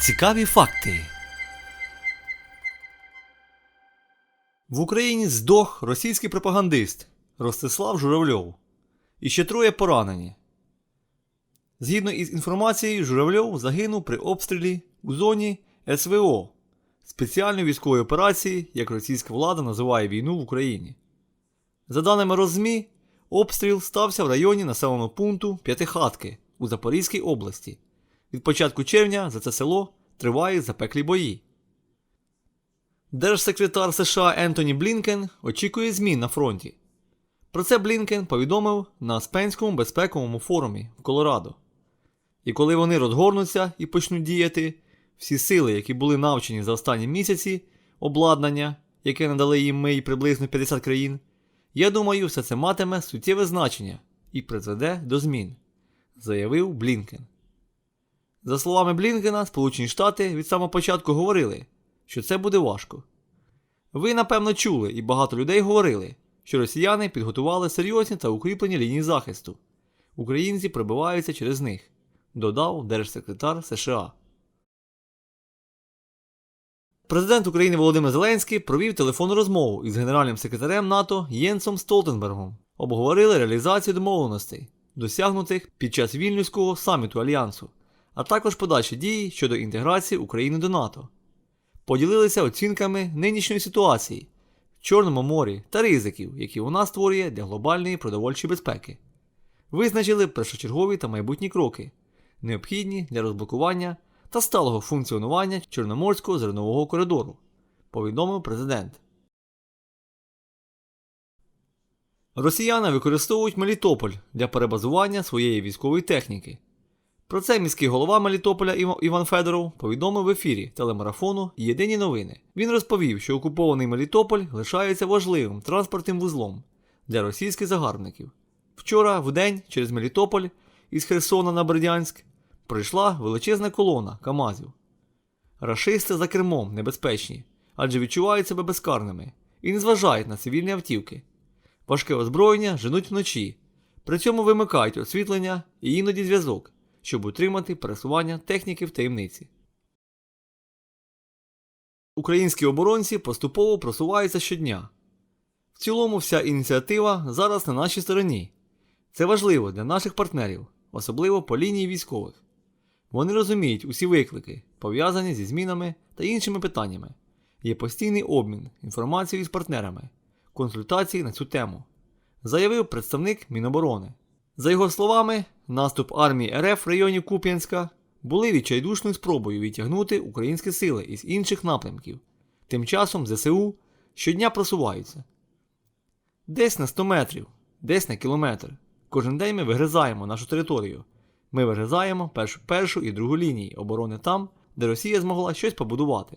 Цікаві факти. В Україні здох російський пропагандист Ростислав Журавльов. І ще троє поранені. Згідно із інформацією, Журавльов загинув при обстрілі у зоні СВО спеціальної військової операції, як російська влада називає війну в Україні. За даними Розмі, обстріл стався в районі населеного пункту П'ятихатки у Запорізькій області. Від початку червня за це село тривають запеклі бої. Держсекретар США Ентоні Блінкен очікує змін на фронті. Про це Блінкен повідомив на Спенському безпековому форумі в Колорадо. І коли вони розгорнуться і почнуть діяти, всі сили, які були навчені за останні місяці, обладнання, яке надали їм ми і приблизно 50 країн, я думаю, все це матиме суттєве значення і призведе до змін, заявив Блінкен. За словами Блінкена, Сполучені Штати від самого початку говорили, що це буде важко. Ви, напевно, чули, і багато людей говорили, що росіяни підготували серйозні та укріплені лінії захисту. Українці пробиваються через них, додав держсекретар США. Президент України Володимир Зеленський провів телефонну розмову із генеральним секретарем НАТО Єнсом Столтенбергом. Обговорили реалізацію домовленостей, досягнутих під час вільнюського саміту Альянсу, а також подальші дії щодо інтеграції України до НАТО. Поділилися оцінками нинішньої ситуації в Чорному морі та ризиків, які вона створює для глобальної продовольчої безпеки. Визначили першочергові та майбутні кроки, необхідні для розблокування та сталого функціонування Чорноморського зернового коридору, повідомив президент. Росіяни використовують Мелітополь для перебазування своєї військової техніки. Про це міський голова Мелітополя Іван Федоров повідомив в ефірі телемарафону Єдині новини. Він розповів, що окупований Мелітополь лишається важливим транспортним вузлом для російських загарбників. Вчора, в день, через Мелітополь із Херсона на Бердянськ прийшла величезна колона КАМАЗів. Рашисти за кермом небезпечні, адже відчувають себе безкарними і не зважають на цивільні автівки. Важке озброєння женуть вночі, при цьому вимикають освітлення і іноді зв'язок, щоб утримати пересування техніки в таємниці. Українські оборонці поступово просуваються щодня. В цілому, вся ініціатива зараз на нашій стороні. Це важливо для наших партнерів, особливо по лінії військових. Вони розуміють усі виклики, пов'язані зі змінами та іншими питаннями. Є постійний обмін інформацією з партнерами, консультації на цю тему, заявив представник Міноборони. За його словами, наступ армії РФ в районі Куп'янська були відчайдушною спробою відтягнути українські сили із інших напрямків. Тим часом ЗСУ щодня просуваються. Десь на 100 метрів, десь на кілометр. Кожен день ми вигризаємо нашу територію. Ми вигризаємо першу, першу і другу лінії оборони там, де Росія змогла щось побудувати.